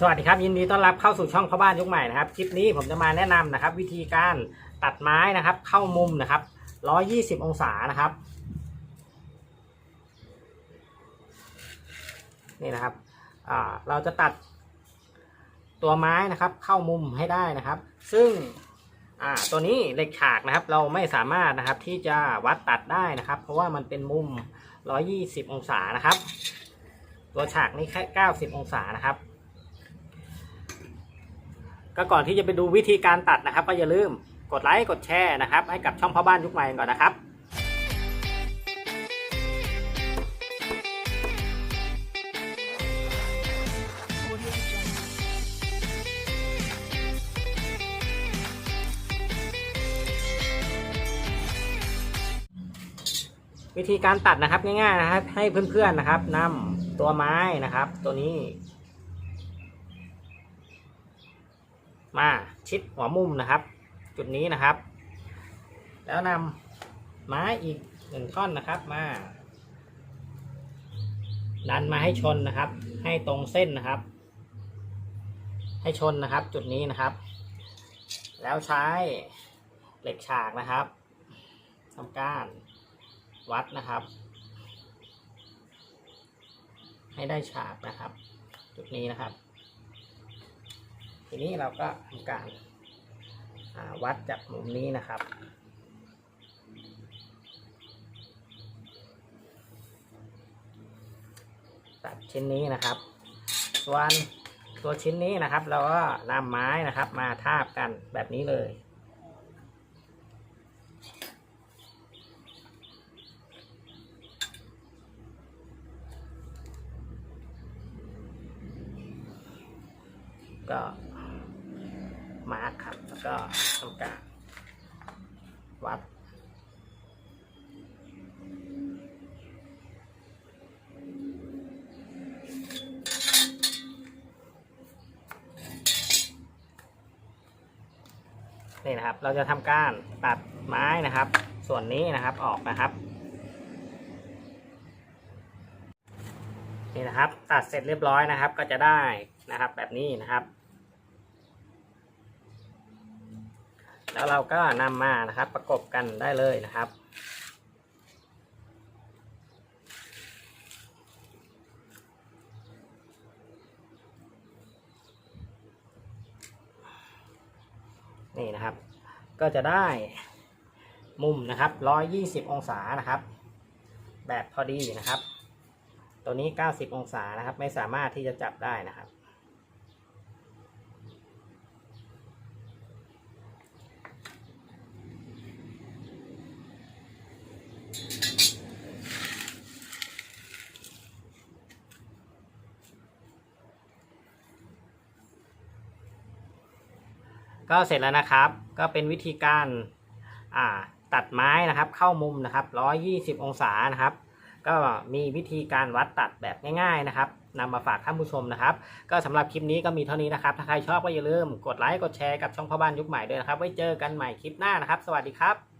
สวัสดีครับยินดีต้อนรับเข้าสู่ช่องพ่อบ้านยุคใหม่นะครับคลิปนี้ผมจะมาแนะนำนะครับ วิธีการตัดไม้นะครับ เข้ามุมนะครับ 120 องศานะครับนี่นะครับเราจะตัดตัวไม้นะครับ เข้ามุมให้ได้นะครับ ซึ่งตัวนี้เหล็กฉากนะครับ เราไม่สามารถนะครับที่จะวัดตัดได้นะครับ เพราะว่ามันเป็นมุม 120 องศานะครับ ตัวฉากนี่แค่ 90 องศานะครับ ก็ก่อนที่จะไปดูวิธีการตัดนะครับ ก็อย่าลืมกดไลค์กดแชร์นะครับ ให้กับช่องพ่อบ้านยุคใหม่ก่อนนะครับวิธีการตัดนะครับง่ายๆนะครับให้เพื่อนๆนะครับนำตัวไม้นะครับ ตัวนี้ มาชิดหัวมุมนะครับ จุดนี้นะครับ แล้วนำไม้อีกหนึ่งท่อนนะครับมาดันมาให้ชนนะครับ ให้ตรงเส้นนะครับ ให้ชนนะครับ จุดนี้นะครับ แล้วใช้เหล็กฉากนะครับทำการวัดนะครับ ให้ได้ฉากนะครับ จุดนี้นะครับ ทีนี้เราก็ทำการาวัดจากมุมนี้นะครับ ตัดชิ้นนี้นะครับ ส่วนตัวชิ้นนี้นะครับ เราก็นำไม้นะครับมาทาบกันแบบนี้เลยก็ มาร์คครับ แล้วก็ทำการวัด นี่นะครับ เราจะทำการตัดไม้นะครับ ส่วนนี้นะครับออกนะครับนี่นะครับ ตัดเสร็จเรียบร้อยนะครับ ก็จะได้นะครับแบบนี้นะครับ แล้วเราก็นำมานะครับ ประกบกันได้เลยนะครับ นี่นะครับ ก็จะได้มุมนะครับ 120 องศานะครับ แบบพอดีนะครับ ตัวนี้ 90 องศานะครับ ไม่สามารถที่จะจับได้นะครับ ก็เสร็จแล้วนะครับ ก็เป็นวิธีการอ่าตัดไม้นะครับ เข้ามุมนะครับ 120 องศานะครับ ก็มีวิธีการวัดตัดแบบง่าย ๆนะครับนำมาฝากท่านผู้ชมนะครับ ก็สำหรับคลิปนี้ก็มีเท่านี้นะครับ ถ้าใครชอบก็อย่าลืมกดไลค์กดแชร์กับช่องพ่อบ้านยุคใหม่ด้วยนะครับ ไว้เจอกันใหม่คลิปหน้านะครับ สวัสดีครับ